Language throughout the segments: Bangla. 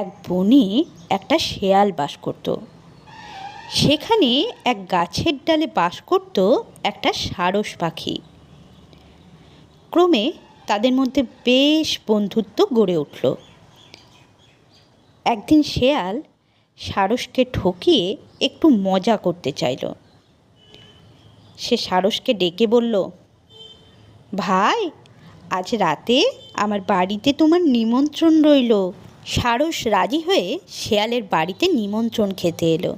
এক বনে একটা শেয়াল বাস করত। সেখানে এক গাছের ডালে বাস করত একটা সারস পাখি। ক্রমে তাদের মধ্যে বেশ বন্ধুত্ব গড়ে উঠল। একদিন শেয়াল সারসকে ঠকিয়ে একটু মজা করতে চাইল। সে সারসকে ডেকে বলল, ভাই, আজ রাতে আমার বাড়িতে তোমার নিমন্ত্রণ রইল। সারস রাজি হয়ে শেয়ালের বাড়িতে নিমন্ত্রণ খেতে এলো।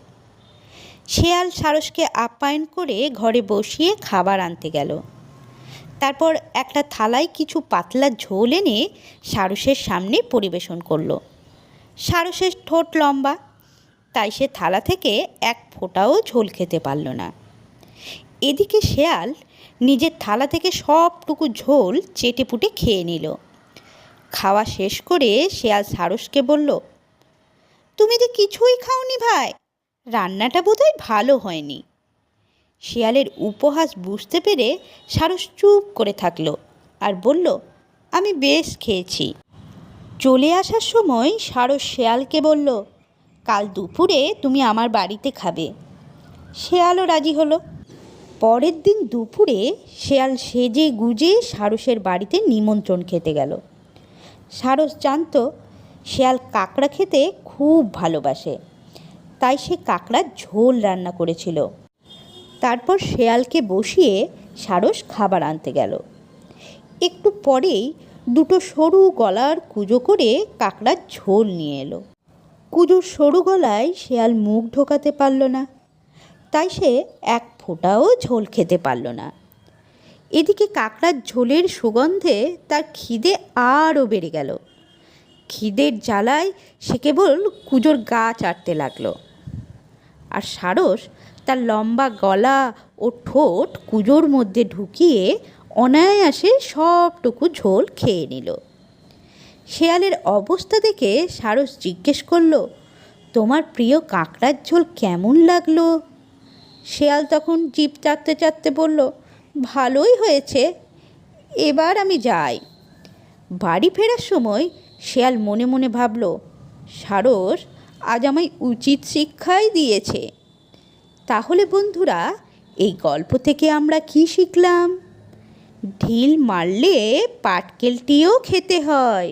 শেয়াল সারসকে আপ্যায়ন করে ঘরে বসিয়ে খাবার আনতে গেল। তারপর একটা থালায় কিছু পাতলা ঝোল এনে সারসের সামনে পরিবেশন করল। সারসের ঠোঁট লম্বা, তাই সে থালা থেকে এক ফোঁটাও ঝোল খেতে পারল না। এদিকে শেয়াল নিজের থালা থেকে সবটুকু ঝোল চেটেপুটে খেয়ে নিল। খাওয়া শেষ করে শেয়াল সারসকে বলল, তুমি যে কিছুই খাওনি ভাই, রান্নাটা বোধহয় ভালো হয়নি। শেয়ালের উপহাস বুঝতে পেরে সারস চুপ করে থাকল আর বলল, আমি বেশ খেয়েছি। চলে আসার সময় সারস শেয়ালকে বলল, কাল দুপুরে তুমি আমার বাড়িতে খাবে। শেয়ালও রাজি হলো। পরের দিন দুপুরে শেয়াল সেজে গুজে সারসের বাড়িতে নিমন্ত্রণ খেতে গেল। সারস জানতো শেয়াল কাঁকড়া খেতে খুব ভালোবাসে। তাই সে কাঁকড়ার ঝোল রান্না করেছিল। তারপর শেয়ালকে বসিয়ে সারস খাবার আনতে গেল। একটু পরেই দুটো সরু গলার কুজো করে কাঁকড়ার ঝোল নিয়ে এলো। কুজোর সরু গলায় শেয়াল মুখ ঢোকাতে পারল না। তাই সে এক ফোঁটাও ঝোল খেতে পারল না। এদিকে কাঁকড়ার ঝোলের সুগন্ধে তার খিদে আরও বেড়ে গেল। খিদের জ্বালায় সে কেবল কুজোর গা চাটতে লাগল। আর সারস তার লম্বা গলা ও ঠোঁট কুজোর মধ্যে ঢুকিয়ে অনায়াসে সবটুকু ঝোল খেয়ে নিল। শেয়ালের অবস্থা দেখে সারস জিজ্ঞেস করল, তোমার প্রিয় কাঁকড়ার ঝোল কেমন লাগল? শেয়াল তখন জিভ চাটতে চাটতে বলল ভালোই হয়েছে, এবার আমি যাই। বাড়ি ফেরার সময় শেয়াল মনে মনে ভাবল, সারস, আজ আমায় উচিত শিক্ষাই দিয়েছে। তাহলে বন্ধুরা, এই গল্প থেকে আমরা কি শিখলাম? ঢিল মারলে পাটকেলটিও খেতে হয়।